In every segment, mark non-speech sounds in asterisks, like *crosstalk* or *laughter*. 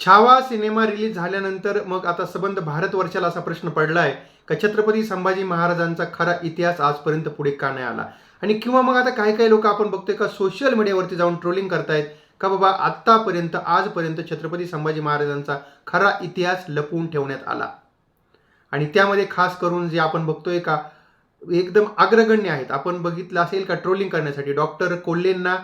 Chhava cinema release झाल्यानंतर मग आता सबंध भारतवर्षाला असा प्रश्न पडला आहे का छत्रपती संभाजी महाराजांचा खरा इतिहास आजपर्यंत पुढे का नाही आला? आणि किंवा मग आता काही काही लोक आपण बघतोय का सोशल मीडियावरती जाऊन ट्रोलिंग करतायत का बाबा आत्तापर्यंत आजपर्यंत छत्रपती संभाजी महाराजांचा खरा इतिहास लपवून ठेवण्यात आला? आणि त्यामध्ये खास करून जे आपण बघतोय का एकदम अग्रगण्य आहेत. आपण बघितलं असेल का ट्रोलिंग करण्यासाठी डॉक्टर कोल्हेंना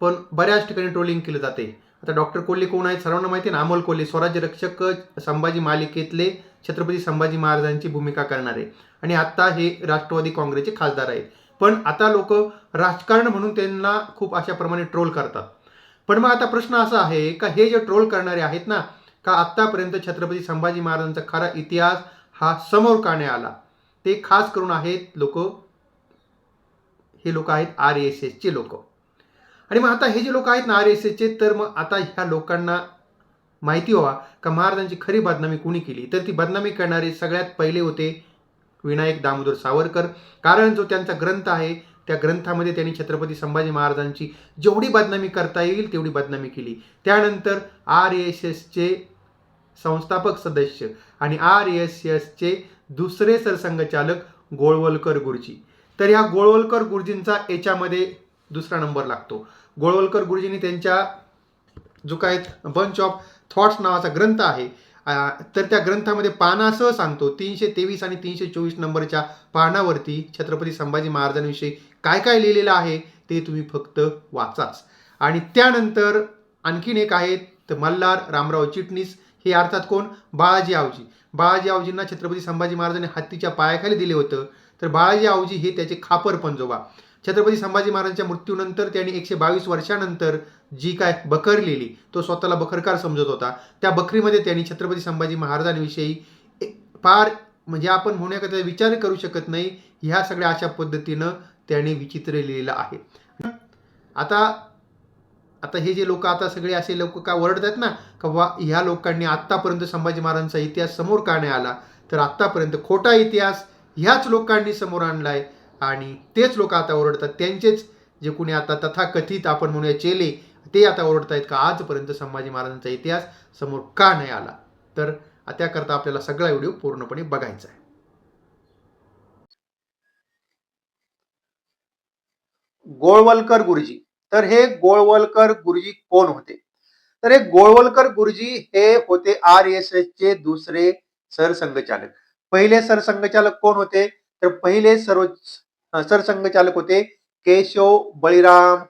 पण बऱ्याच ठिकाणी ट्रोलिंग केलं जाते. आता डॉक्टर कोल्हे कोण आहेत? सर्वांना माहिती आहे ना अमोल कोल्हे स्वराज्य रक्षक संभाजी मालिकेतले छत्रपती संभाजी महाराजांची भूमिका करणारे. आणि आता हे राष्ट्रवादी काँग्रेसचे खासदार आहेत. पण आता लोक राजकारण म्हणून त्यांना खूप अशा प्रमाणे ट्रोल करतात. पण मग आता प्रश्न असा आहे का हे जे ट्रोल करणारे आहेत ना का आत्तापर्यंत छत्रपती संभाजी महाराजांचा खरा इतिहास हा समोर का नाही आला? ते खास करून आहेत लोक हे लोक आहेत आर एस एसचे लोक. आणि मग आता हे जे लोक आहेत ना आर एस एसचे तर मग आता ह्या लोकांना माहिती व्हावा का महाराजांची खरी बदनामी कुणी केली? तर ती बदनामी करणारे सगळ्यात पहिले होते विनायक दामोदर सावरकर. कारण जो त्यांचा ग्रंथ आहे त्या ग्रंथामध्ये त्यांनी छत्रपती संभाजी महाराजांची जेवढी बदनामी करता येईल तेवढी बदनामी केली. त्यानंतर आर एस एसचे संस्थापक सदस्य आणि आर एस एसचे दुसरे सरसंघचालक गोळवलकर गुरुजी. तर या गोळवलकर गुरुजींचा याच्यामध्ये दुसरा नंबर लागतो. गोळवलकर गुरुजींनी त्यांच्या जो काय बंच ऑफ थॉट्स नावाचा ग्रंथ आहे तर त्या ग्रंथामध्ये पानासह सांगतो तीनशे तेवीस आणि तीनशे चोवीस नंबरच्या पानावरती छत्रपती संभाजी महाराजांविषयी काय काय लिहिलेलं आहे ते तुम्ही फक्त वाचाच. आणि त्यानंतर आणखीन एक आहे तर मल्हार रामराव चिटणीस हे अर्थात कोण? बाळाजी आवजी. बाळाजी आवजींना छत्रपती संभाजी महाराजांनी हत्तीच्या पायाखाली दिले होतं तर बाळाजी आवजी हे त्याचे खापर पंजोबा. छत्रपती संभाजी महाराजांच्या मृत्यूनंतर त्यांनी एकशे बावीस वर्षानंतर जी काय बकर लिहिली तो स्वतःला बखरकार समजत होता. त्या बकरीमध्ये त्यांनी छत्रपती संभाजी महाराजांविषयी फार म्हणजे आपण होण्याकरता विचार करू शकत नाही ह्या सगळ्या अशा पद्धतीनं त्याने विचित्र लिहिलेलं आहे. आता आता हे जे लोक आता सगळे असे लोक का ओरडतात ना का वा ह्या लोकांनी आत्तापर्यंत संभाजी महाराजांचा इतिहास समोर का नाही आला? तर आत्तापर्यंत खोटा इतिहास ह्याच लोकांनी समोर आणलाय. आणि तेच लोक आता ओरडतात. त्यांचेच जे कुणी आता तथाकथित आपण म्हणूया चेले ते आता ओरडतायत का आजपर्यंत संभाजी महाराजांचा इतिहास समोर का नाही आला? तर त्याकरता आपल्याला सगळा व्हिडिओ पूर्णपणे बघायचा आहे. गोळवलकर गुरुजी. तर हे गोळवलकर गुरुजी कोण होते? तर हे गोळवलकर गुरुजी हे होते आर एस एस चे दुसरे सरसंघचालक. पहिले सरसंघचालक कोण होते? तर पहिले सर्व सरसंघचालक होते केशव बळीराम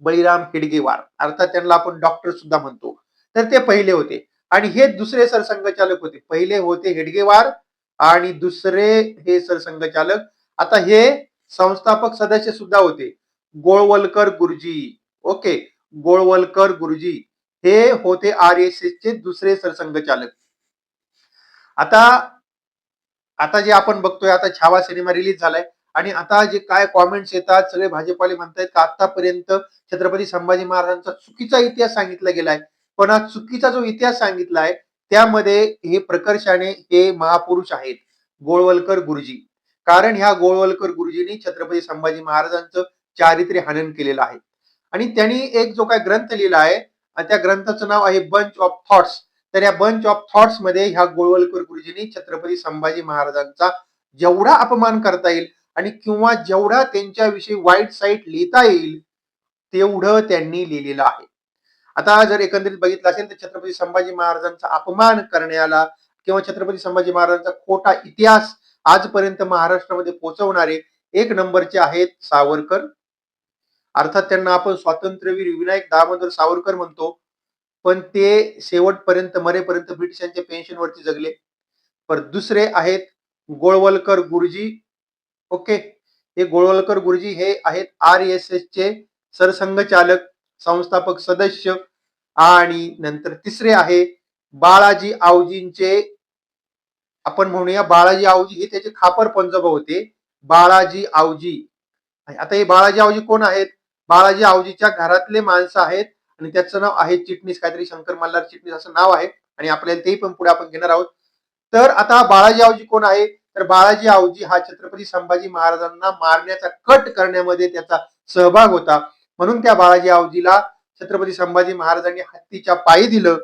बळीराम हिडगेवार. अर्थात त्यांना आपण डॉक्टर सुद्धा म्हणतो. तर ते पहिले होते. आणि हे दुसरे सरसंघचालक होते. पहिले होते हेडगेवार आणि दुसरे हे सरसंघचालक. आता हे संस्थापक सदस्य सुद्धा होते. गोळवलकर गुरुजी. ओके. गोळवलकर गुरुजी. हे होते आर एस एस चे दुसरे सरसंघचालक. आता आता जे आपण बघतोय आता छावा सिनेमा रिलीज झालाय. आणि आता जे काय कॉमेंट्स येतात सगळे भाजपाले म्हणतायत का आतापर्यंत छत्रपती संभाजी महाराजांचा चुकीचा इतिहास सांगितला गेलाय? पण हा चुकीचा जो इतिहास सांगितलाय त्यामध्ये हे प्रकर्षाने हे महापुरुष आहेत गोळवलकर गुरुजी. कारण ह्या गोळवलकर गुरुजींनी छत्रपती संभाजी महाराजांचं चारित्र्य हनन केलेलं आहे. आणि त्यांनी एक जो काय ग्रंथ लिहिला आहे आणि त्या ग्रंथाचं नाव आहे बंच ऑफ थॉट्स तर या बंच ऑफ थॉट्समध्ये ह्या गोळवलकर गुरुजींनी छत्रपती संभाजी महाराजांचा जेवढा अपमान करता येईल आणि किंवा जेवढा त्यांच्याविषयी वाईट साईट लिहिता येईल तेवढं त्यांनी लिहिलेलं आहे. आता जर एकंदरीत बघितलं असेल तर छत्रपती संभाजी महाराजांचा अपमान करण्याला किंवा छत्रपती संभाजी महाराजांचा खोटा इतिहास आजपर्यंत महाराष्ट्रामध्ये पोहोचवणारे एक नंबरचे आहेत सावरकर. अर्थात त्यांना आपण स्वातंत्र्यवीर विनायक दामोदर सावरकर म्हणतो. पण ते शेवटपर्यंत मरेपर्यंत ब्रिटिशांच्या पेन्शनवरती जगले. पर दुसरे आहेत गोळवलकर गुरुजी ओके. हे गोळवलकर गुरुजी हे आहेत आर एस एस चे सरसंघचालक संस्थापक सदस्य आणि नंतर तिसरे आहे बाळाजी आवजींचे. आपण म्हणूया बाळाजी आवजी हे त्याचे खापर पंजोबा होते. बाळाजी आवजी. आता हे बाळाजी आवजी कोण आहेत? बाळाजी आवजीच्या घरातले माणसं आहेत आणि त्याचं नाव आहे चिटणीस काहीतरी शंकर मल्हार चिटणीस असं नाव आहे आणि आपल्याला तेही पण पुढे आपण घेणार आहोत. तर आता बाळाजी आवजी कोण आहे? तर बाळाजी आवजी हा छत्रपती संभाजी महाराजांना मारण्याचा कट करण्यामध्ये त्याचा सहभाग होता. म्हणून त्या बाळाजी आवजीला छत्रपती संभाजी महाराजांनी हत्तीच्या पायी दिलं.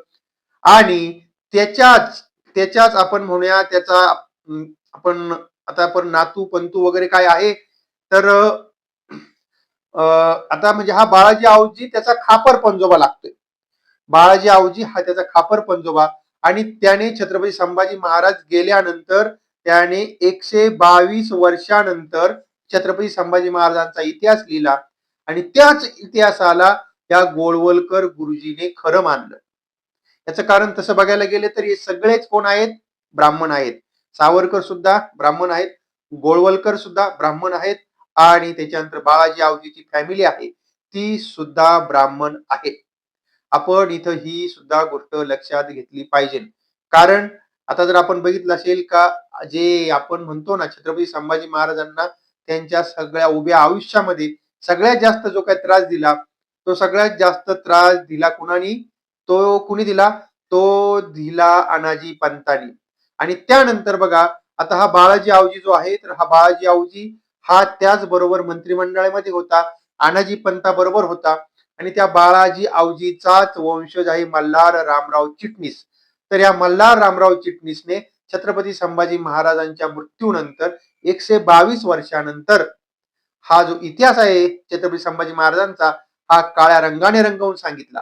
आणि त्याच्याच त्याच्याच आपण म्हणूया त्याचा आपण आता आपण नातू पंतू वगैरे काय आहे तर अं, आता म्हणजे हा बाळाजी आवजी त्याचा खापर पंजोबा लागतोय. बाळाजी आवजी हा त्याचा खापर पंजोबा. आणि त्याने छत्रपती संभाजी महाराज गेल्यानंतर त्याने एकशे बावीस वर्षानंतर छत्रपती संभाजी महाराजांचा इतिहास लिहिला आणि त्याच इतिहासाला या गोळवलकर गुरुजीने खरं मानलं. याचं कारण तसं बघायला गेले तर हे सगळेच कोण आहेत? ब्राह्मण आहेत. सावरकर सुद्धा ब्राह्मण आहेत. गोळवलकर सुद्धा ब्राह्मण आहेत. आणि त्याच्यानंतर बाळाजी आवजीची फॅमिली आहे. ती सुद्धा ब्राह्मण आहे. आपण इथं ही सुद्धा गोष्ट लक्षात घेतली पाहिजे. कारण आता जर आपण बघितलं असेल का जे आपण म्हणतो ना छत्रपती संभाजी महाराजांना त्यांच्या सगळ्या उभ्या आयुष्यामध्ये सगळ्यात जास्त जो काही त्रास दिला तो सगळ्यात जास्त त्रास दिला कुणानी? तो कुणी दिला? तो दिला अनाजी पंतानी. आणि त्यानंतर बघा आता हा बाळाजी आवजी जो आहे तर हा बाळाजी आवजी हा त्याचबरोबर मंत्रिमंडळामध्ये होता अनाजी पंता बरोबर होता. आणि त्या बाळाजी आवजीचाच वंशज आहे मल्हार रामराव चिटणीस. तर या मल्हार रामराव चिटणीसने छत्रपती संभाजी महाराजांच्या मृत्यूनंतर एकशे बावीस वर्षानंतर हा जो इतिहास आहे छत्रपती संभाजी महाराजांचा हा काळ्या रंगाने रंगवून सांगितला.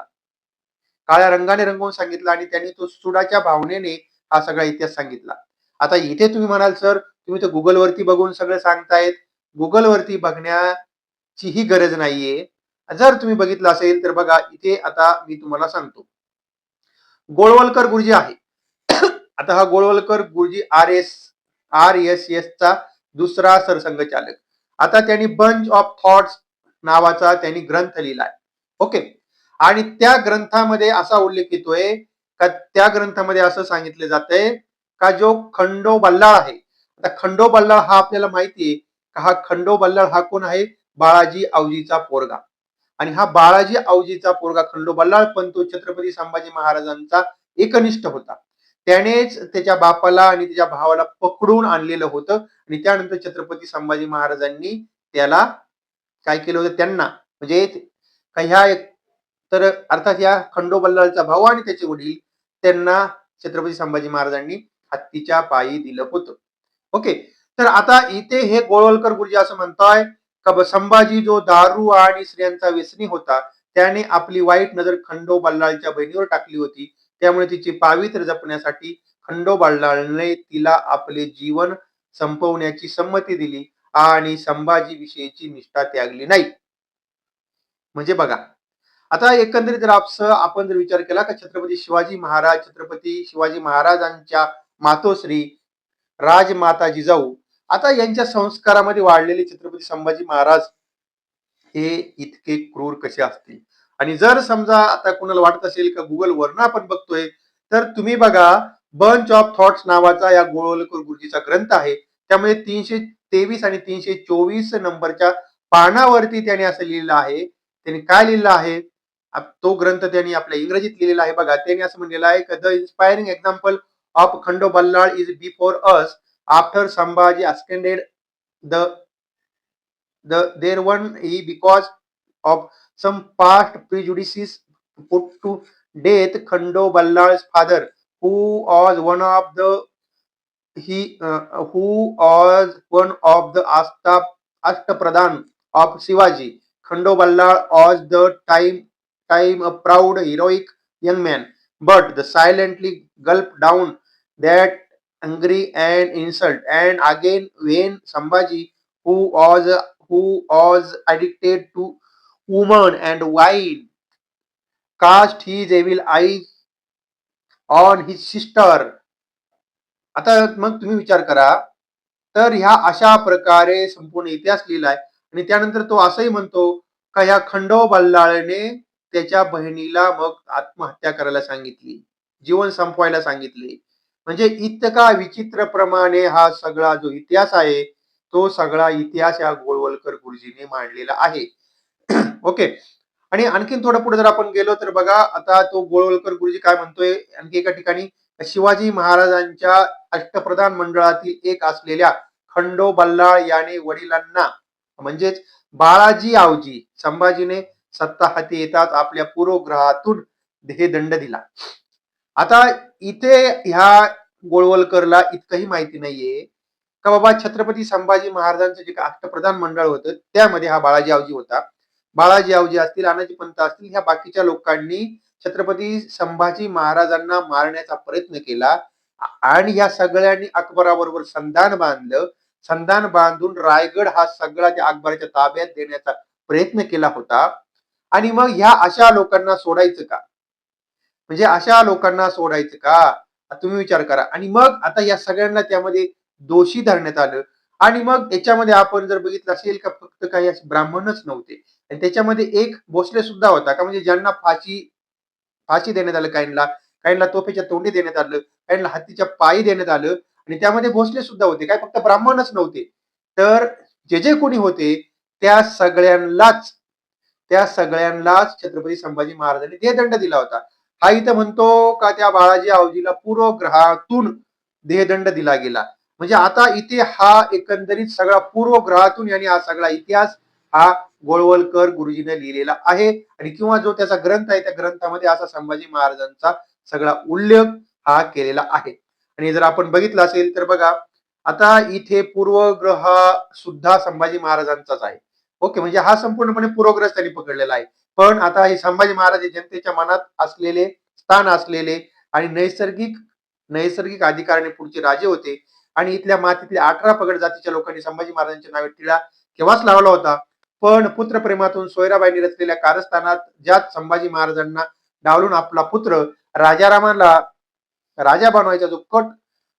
काळ्या रंगाने रंगवून सांगितला आणि त्यांनी तो सुडाच्या भावनेने हा सगळा इतिहास सांगितला. आता इथे तुम्ही म्हणाल सर तुम्ही तर गुगलवरती बघून सगळं सांगतायत. गुगलवरती बघण्याचीही गरज नाहीये. जर तुम्ही बघितलं असेल तर बघा इथे आता मी तुम्हाला सांगतो. गोळवलकर गुरुजी आहे. आता हा Golwalkar Guruji R S R S S चा दुसरा सरसंघचालक आता त्यांनी बंच ऑफ थॉट्स नावाचा त्यांनी ग्रंथ लिहिलाय ओके? आणि त्या ग्रंथामध्ये असा उल्लेख येतोय का त्या ग्रंथामध्ये असं सांगितलं जातंय का जो खंडो बल्लाळ आहे. आता खंडो बल्लाळ हा आपल्याला माहिती आहे का हा खंडो बल्लाळ हा कोण आहे? बाळाजी आवजीचा पोरगा. आणि हा बाळाजी आवजीचा पोरगा खंडो बल्लाळ पण तो छत्रपती संभाजी महाराजांचा एकनिष्ठ होता. त्यानेच त्याच्या बापाला आणि त्याच्या भावाला पकडून आणलेलं होतं. आणि त्यानंतर छत्रपती संभाजी महाराजांनी त्याला काय केलं होतं? त्यांना म्हणजे का ह्या तर अर्थात या खंडो बल्लाळचा भाऊ आणि त्याचे वडील त्यांना छत्रपती संभाजी महाराजांनी हत्तीच्या पायी दिलं होतं. ओके. तर आता इथे हे गोळवलकर गुरुजी असं म्हणताय का संभाजी जो दारू आणि स्त्रियांचा व्यसनी होता त्याने आपली वाईट नजर खंडो बल्लाळच्या बहिणीवर टाकली होती. त्यामुळे तिची पावित्र्य जपण्यासाठी खंडो तिला आपले जीवन संपवण्याची संमती दिली आणि संभाजी विषयीची निष्ठा त्यागली नाही. म्हणजे बघा आता एकंदरीत जर आपण जर विचार केला का छत्रपती शिवाजी महाराज छत्रपती शिवाजी महाराजांच्या मातोश्री राजमाता जिजाऊ आता यांच्या संस्कारामध्ये वाढलेले छत्रपती संभाजी महाराज हे इतके क्रूर कसे असतील? आणि जर समजा आता कुणाला वाटत असेल का गुगल वरनं आपण बघतोय तर तुम्ही बघा बंच ऑफ थॉट्स नावाचा या गोळवलकर गुरुजीचा ग्रंथ आहे. त्यामध्ये तीनशे तेवीस आणि तीनशे चोवीस नंबरच्या पानावरती त्याने असं लिहिलं आहे. त्यांनी काय लिहिलं आहे? तो ग्रंथ त्यांनी आपल्या इंग्रजीत लिहिलेला आहे बघा. त्यांनी असं म्हणलेलं आहे the inspiring example of Khando Ballal is before us after Sambhaji ascended the there one he because of some past prejudices put to death Khando Ballal's father who was one of the he uh, who was one of the Asta Ashtapradhan of Shivaji. Khando Ballal was the time time a proud heroic young man, but the silently gulped down that angry and insult. And again, when Sambhaji, who was who was addicted to woman and wine, cast his evil eyes on his sister. आता मग तुम्ही विचार करा. तर ह्या अशा प्रकारे संपूर्ण इतिहास लिहिलाय. आणि त्यानंतर तो असंही म्हणतो का ह्या खंडो बल्लाळने त्याच्या बहिणीला मग आत्महत्या करायला सांगितली. जीवन संपवायला सांगितले. म्हणजे इतका विचित्र प्रमाणे हा सगळा जो इतिहास आहे तो सगळा इतिहास या गोळवलकर गुरुजीने मांडलेला आहे. *clears throat* ओके. आणि आणखीन थोडं पुढे जर आपण गेलो तर बघा आता तो गोळवलकर गुरुजी काय म्हणतोय? आणखी एका ठिकाणी शिवाजी महाराजांच्या अष्टप्रधान मंडळातील एक असलेल्या खंडो बल्लाळ याने वडिलांना म्हणजेच बाळाजी आवजी संभाजीने सत्ता हाती येताच आपल्या पूर्वग्रहातून हे दंड दिला. आता इथे ह्या गोळवलकरला इतकंही माहिती नाहीये का बाबा छत्रपती संभाजी महाराजांचं जे अष्टप्रधान मंडळ होतं त्यामध्ये हा बाळाजी आवजी होता. बाळाजी आवजी असतील अनाजी पंत असतील ह्या बाकीच्या लोकांनी छत्रपती संभाजी महाराजांना मारण्याचा प्रयत्न केला. आणि ह्या सगळ्यांनी अकबराबरोबर संधान बांधलं. संधान बांधून रायगड हा सगळा त्या अकबराच्या ताब्यात देण्याचा प्रयत्न केला होता. आणि मग ह्या अशा लोकांना सोडायचं का? म्हणजे अशा लोकांना सोडायचं का? तुम्ही विचार करा. आणि मग आता या सगळ्यांना त्यामध्ये दोषी धरण्यात आलं. आणि मग याच्यामध्ये आपण जर बघितलं असेल का फक्त काही ब्राह्मणच नव्हते. आणि त्याच्यामध्ये एक भोसले सुद्धा होता का? म्हणजे ज्यांना फाशी फाशी देण्यात आलं काहींना काहींना तोफेच्या तोंडी देण्यात आलं काहींना हत्तीच्या पायी देण्यात आलं आणि त्यामध्ये भोसले सुद्धा होते काय फक्त ब्राह्मणच नव्हते. तर जे जे कोणी होते त्या सगळ्यांनाच त्या सगळ्यांनाच छत्रपती संभाजी महाराजांनी देहदंड दिला होता. हा इथं म्हणतो का त्या बाळाजी आवजीला पूर्वग्रहातून देहदंड दिला गेला. म्हणजे आता इथे हा एकंदरीत सगळा पूर्वग्रहातून यांनी हा सगळा इतिहास हा गोळवलकर गुरुजीने लिहिलेला आहे. आणि किंवा जो त्याचा ग्रंथ आहे त्या ग्रंथामध्ये असा संभाजी महाराजांचा सगळा उल्लेख हा केलेला आहे. आणि जर आपण बघितलं असेल तर बघा आता इथे पूर्वग्रह सुद्धा संभाजी महाराजांचाच आहे. ओके म्हणजे हा संपूर्णपणे पूर्वग्रह त्यांनी पकडलेला आहे. पण आता हे संभाजी महाराज हे जनतेच्या मनात असलेले स्थान असलेले आणि नैसर्गिक नैसर्गिक अधिकाराने पुढचे राजे होते. आणि इथल्या मातीतल्या अठरा पगड जातीच्या लोकांनी संभाजी महाराजांच्या नावे टिळा केव्हाच लावला होता? पण पुत्रप्रेमातून सोयराबाईंनी रचलेल्या कारस्थानात ज्यात संभाजी महाराजांना डावलून आपला पुत्र राजारामाला राजा बनवायचा जो कट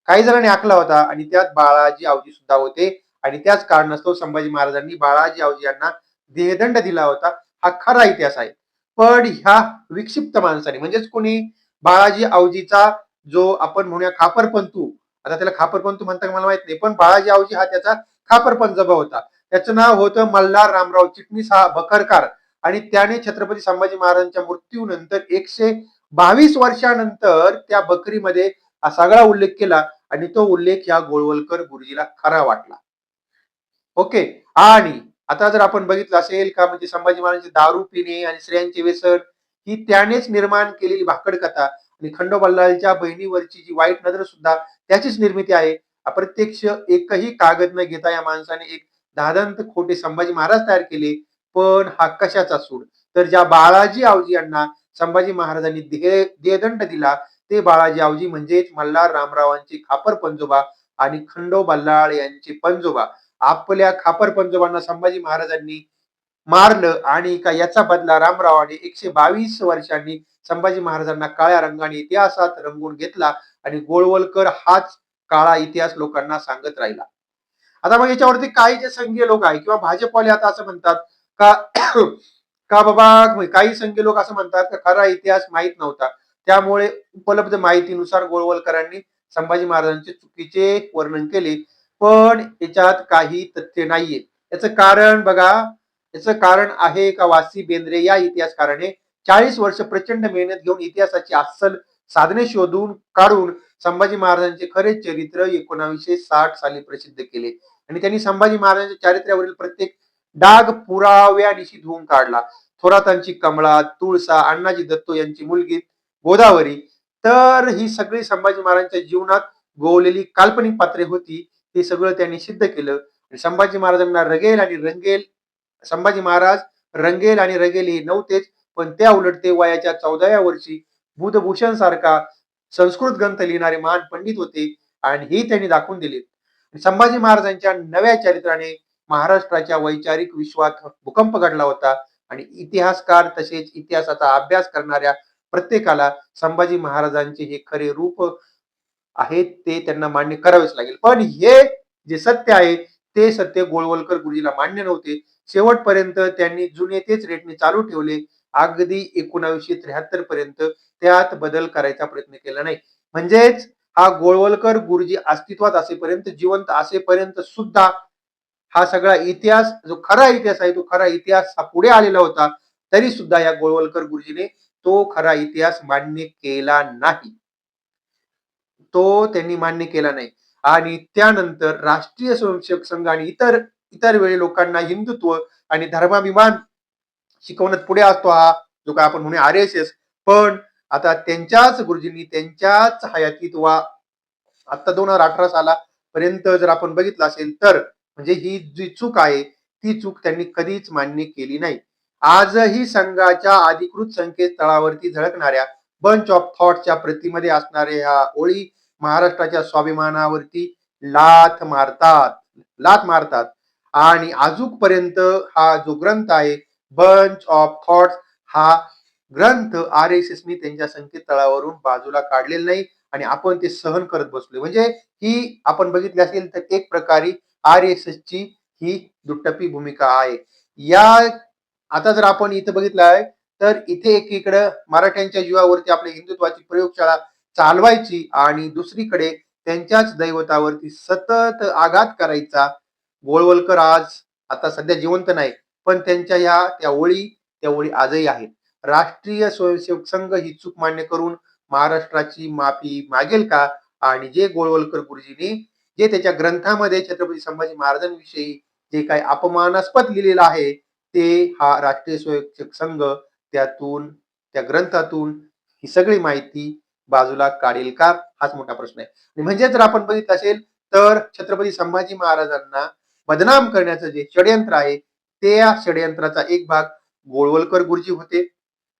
काही जणांनी आखला होता आणि त्यात बाळाजी आवजी सुद्धा होते. आणि त्याच कारणास्तव संभाजी महाराजांनी बाळाजी आवजी यांना देहदंड दिला होता. हा खरा इतिहास आहे. पण ह्या विक्षिप्त माणसाने म्हणजेच कोणी बाळाजी आवजीचा जो आपण म्हणूया खापरपंतू आता त्याला खापरपंतू म्हणता मला माहीत नाही पण बाळाजी आवजी हा त्याचा खापरपंजोबा होता. त्याचं नाव होतं मल्हार रामराव चिटणीस हा बखरकार. आणि त्याने छत्रपती संभाजी महाराजांच्या मृत्यूनंतर एकशे बावीस वर्षानंतर त्या बकरीमध्ये हा सगळा उल्लेख केला आणि तो उल्लेख या गोळवलकर गुरुजीला खरा वाटला. ओके. आणि आता जर आपण बघितलं असेल का म्हणजे संभाजी महाराजांचे दारू पिणे आणि स्त्रियांचे व्यसन ही त्यानेच निर्माण केलेली भाकड कथा. आणि खंडोबल्लालच्या बहिणीवरची जी वाईट नजर सुद्धा त्याचीच निर्मिती आहे. अप्रत्यक्ष एकही कागद न घेता या माणसाने एक दादांत खोटे संभाजी महाराज तयार केले पण हा कशाचा सूड? तर ज्या बाळाजी आवजी यांना संभाजी महाराजांनी देहदंड दिला ते बाळाजी आवजी म्हणजेच मल्हार रामरावांचे खापर पंजोबा आणि खंडो बल्लाळ यांचे पंजोबा. आपल्या खापर पंजोबांना संभाजी महाराजांनी मारलं आणि का याचा बदला रामरावाने एकशे बावीस वर्षांनी संभाजी महाराजांना काळ्या रंगाने इतिहासात रंगून घेतला आणि गोळवलकर हाच काळा इतिहास लोकांना सांगत राहिला. आता मग याच्यावरती काही जे संघीय लोक आहे किंवा भाजपवाले आता असं म्हणतात का *coughs* का बाबा काही संघीय लोक असं म्हणतात का खरा इतिहास माहीत नव्हता. त्यामुळे उपलब्ध माहितीनुसार गोळवलकरांनी संभाजी महाराजांचे चुकीचे वर्णन केले पण याच्यात काही तथ्य नाहीये. याचं कारण बघा याचं कारण आहे का वासी बेंद्रे या इतिहासकाराने चाळीस वर्ष प्रचंड मेहनत घेऊन इतिहासाची अस्सल साधने शोधून काढून संभाजी महाराजांचे खरे चरित्र एकोणावीसशे साठ साली प्रसिद्ध केले. आणि त्यांनी संभाजी महाराजांच्या चारित्र्यावरील प्रत्येक डाग पुराव्यानिशी धुवून काढला. थोरातांची कमळा तुळसा अण्णाजी दत्तो यांची मुलगी गोदावरी. तर ही सगळी संभाजी महाराजांच्या जीवनात गोवलेली काल्पनिक पात्रे होती. हे सगळं त्यांनी सिद्ध केलं. आणि संभाजी महाराजांना रगेल आणि रंगेल संभाजी महाराज रंगेल आणि रगेल हे नव्हतेच पण त्या उलट ते वयाच्या चौदाव्या वर्षी बुधभूषण सारखा संस्कृत ग्रंथ लिहिणारे महान पंडित होते आणि हे त्यांनी दाखवून दिले. संभाजी महाराजांच्या नव्या चरित्राने महाराष्ट्राच्या वैचारिक विश्वात भूकंप घडला होता. आणि इतिहासकार तसेच इतिहासाचा अभ्यास करणाऱ्या प्रत्येकाला संभाजी महाराजांचे हे खरे रूप आहेत ते त्यांना मान्य करावेच लागेल. पण हे जे सत्य आहे ते सत्य गोळवलकर गुरुजीला मान्य नव्हते. शेवटपर्यंत त्यांनी जुने तेच रेटने चालू ठेवले. अगदी एकोणावीसशे त्र्याहत्तर पर्यंत त्यात बदल करायचा प्रयत्न केला नाही. म्हणजेच हा गोळवलकर गुरुजी अस्तित्वात असेपर्यंत जिवंत असेपर्यंत सुद्धा हा सगळा इतिहास जो खरा इतिहास आहे तो खरा इतिहास हा पुढे आलेला होता तरी सुद्धा या गोळवलकर गुरुजीने तो खरा इतिहास मान्य केला नाही. तो त्यांनी मान्य केला नाही. आणि त्यानंतर राष्ट्रीय स्वयंसेवक संघ आणि इतर इतर वेळी लोकांना हिंदुत्व आणि धर्माभिमान शिकवण्यात पुढे असतो हा जो काय आपण म्हणूया आर एस एस पण आता त्यांच्याच गुरुजींनी त्यांच्याच हयातीत वा आता दोन हजार अठरा सालापर्यंत जर आपण बघितलं असेल तर म्हणजे ही जी चूक आहे ती चूक त्यांनी कधीच मान्य केली नाही. आजही संघाच्या अधिकृत संकेतस्थळावरती झळकणाऱ्या बंच ऑफ थॉटच्या प्रतिमध्ये असणाऱ्या ह्या ओळी महाराष्ट्राच्या स्वाभिमानावरती लाथ मारतात लाथ मारतात. आणि आजूकपर्यंत हा जो ग्रंथ आहे बंच ऑफ थॉट्स हा ग्रंथ आर एस एसनी त्यांच्या संकेतस्थळावरून बाजूला काढलेला नाही आणि आपण ते सहन करत बसलोय. म्हणजे ही आपण बघितली असेल तर एक प्रकारे आर एस एस ची ही दुट्टपी भूमिका आहे. या आता जर आपण इथं बघितलं आहे तर इथे एकीकडे मराठ्यांच्या जीवावरती आपल्या हिंदुत्वाची प्रयोगशाळा चालवायची आणि दुसरीकडे त्यांच्याच दैवतावरती सतत आघात करायचा. गोळवलकर आज आता सध्या जिवंत नाही पण त्यांच्या ह्या त्या ओळी त्या ओळी आजही आहेत. राष्ट्रीय स्वयंसेवक संघ ही चूक मान्य करून महाराष्ट्राची माफी मागेल का? आणि जे गोळवलकर गुरुजींनी जे त्याच्या ग्रंथामध्ये छत्रपती संभाजी महाराजांविषयी जे काही अपमानास्पद लिहिलेलं आहे ते हा राष्ट्रीय स्वयंसेवक संघ त्यातून त्या ग्रंथातून ही सगळी माहिती बाजूला काढेल का? हाच मोठा प्रश्न आहे. म्हणजे जर आपण बघितलं असेल तर छत्रपती संभाजी महाराजांना बदनाम करण्याचं जे षडयंत्र आहे त्या षडयंत्राचा एक भाग गोळवलकर गुरुजी होते.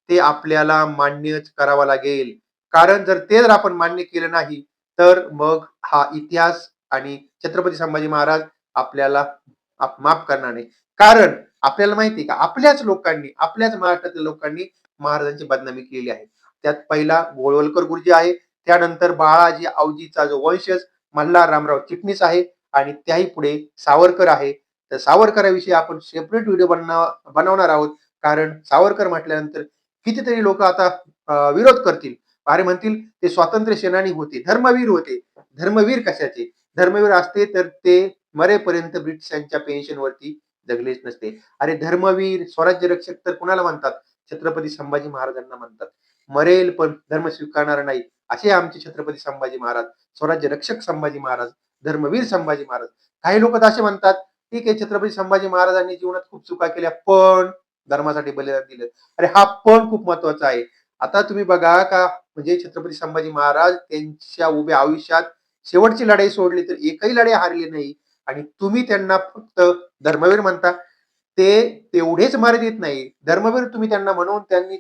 ते आपल्याला मान्यच करावा लागेल. कारण जर ते जर आपण मान्य केलं नाही तर मग हा इतिहास आणि छत्रपती संभाजी महाराज आपल्याला आप- माफ करणार नाही. कारण आपल्याला माहिती का आपल्याच लोकांनी आपल्याच महाराष्ट्रातील लोकांनी महाराजांची बदनामी केलेली आहे. त्यात पहिला गोळवलकर गुरुजी आहे त्यानंतर बाळाजी आवजीचा जो वंशज मल्हार रामराव चिटणीस आहे आणि त्याही पुढे सावरकर आहे. तर सावरकराविषयी आपण सेपरेट व्हिडिओ बनव बनवणार आहोत. कारण सावरकर म्हटल्यानंतर कितीतरी लोक आता विरोध करतील. अरे म्हणतील ते स्वातंत्र्य सेनानी होते धर्मवीर होते. धर्मवीर कशाचे? धर्मवीर असते तर ते मरेपर्यंत ब्रिटिशांच्या पेन्शनवरती जगलेच नसते. अरे धर्मवीर स्वराज्य रक्षक तर कुणाला म्हणतात? छत्रपती संभाजी महाराजांना म्हणतात. मरेल पण धर्म स्वीकारणार नाही असे आमचे छत्रपती संभाजी महाराज स्वराज्य रक्षक संभाजी महाराज धर्मवीर संभाजी महाराज. काही लोक तर असे म्हणतात ठीक आहे छत्रपती संभाजी महाराजांनी जीवनात खूप चुका केल्या पण धर्मासाठी बलिदान दिलं. अरे हा पण खूप महत्त्वाचा आहे. आता तुम्ही बघा का म्हणजे छत्रपती संभाजी महाराज त्यांच्या उभ्या आयुष्यात शेवटची लढाई सोडली तर एकही लढाई हारली नाही. आणि तुम्ही त्यांना फक्त धर्मवीर म्हणता. ते तेवढेच मर्यादित नाही. धर्मवीर तुम्ही त्यांना म्हणून त्यांनी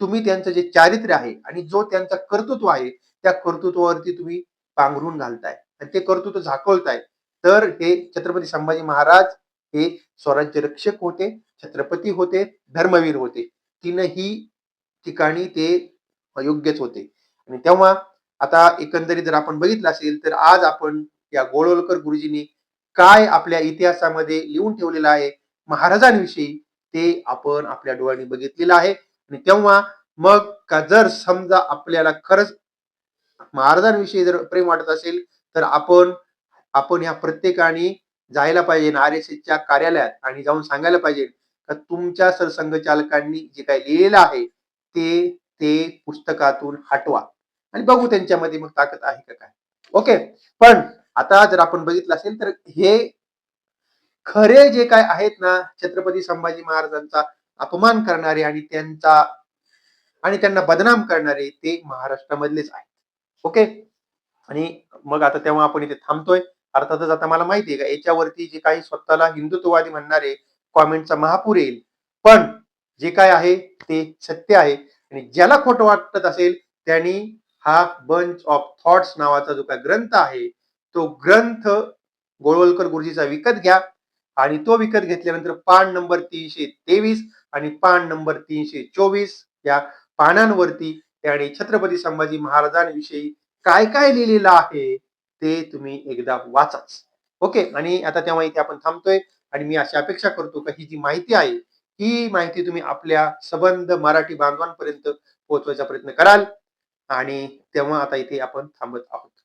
तुम्ही त्यांचं जे चारित्र्य आहे आणि जो त्यांचा कर्तृत्व आहे त्या कर्तृत्वावरती तुम्ही पांघरून घालताय. आणि ते कर्तृत्व झाकवताय तर हे छत्रपती संभाजी महाराज हे स्वराज्य रक्षक होते छत्रपती होते धर्मवीर होते. तीनही ठिकाणी ते योग्यच होते. आणि तेव्हा आता एकंदरीत जर आपण बघितलं असेल तर आज आपण या गोळवलकर गुरुजींनी काय आपल्या इतिहासामध्ये लिहून ठेवलेलं आहे महाराजांविषयी ते आपण आपल्या डोळ्यांनी बघितलेलं आहे. आणि तेव्हा मग का जर समजा आपल्याला खरंच महाराजांविषयी जर प्रेम वाटत असेल तर आपण आपण या प्रत्येकाने जायला पाहिजे आर एस एसच्या कार्यालयात आणि जाऊन सांगायला पाहिजे का तुमच्या सरसंघचालकांनी जे काही लिहिलेलं आहे ते ते पुस्तकातून हटवा. आणि बघू त्यांच्यामध्ये मग ताकद आहे का काय. ओके? पण आता जर आपण बघितलं असेल तर हे खरे जे काय आहेत ना छत्रपती संभाजी महाराजांचा अपमान करणारे आणि त्यांचा आणि त्यांना बदनाम करणारे ते महाराष्ट्रामधलेच आहेत. ओके? आणि मग आता तेव्हा आपण इथे थांबतोय. अर्थातच आता मला माहितीये का याच्यावरती जे काही स्वतःला हिंदुत्ववादी म्हणणारे कॉमेंटचा महापूर येईल. पण जे काय आहे ते सत्य आहे. आणि ज्याला खोटं वाटत असेल त्यांनी हा बंच ऑफ थॉट्स नावाचा जो काय ग्रंथ आहे तो ग्रंथ गोळवलकर गुरुजीचा विकत घ्या. आणि तो विकत घेतल्यानंतर पान नंबर तीनशे तेवीस आणि पान नंबर तीनशे चोवीस या पानांवरती त्याने छत्रपती संभाजी महाराजांविषयी काय काय लिहिलेलं आहे? ते तुम्ही एकदा वाचाच. ओके? आणि आता तेव्हा इथे आपण थांबतोय आणि मी अशी अपेक्षा करतो का ही जी माहिती आहे ही माहिती तुम्ही आपल्या सबंध मराठी बांधवांपर्यंत पोहोचवायचा प्रयत्न कराल. आणि तेव्हा आता इथे आपण थांबत आहोत.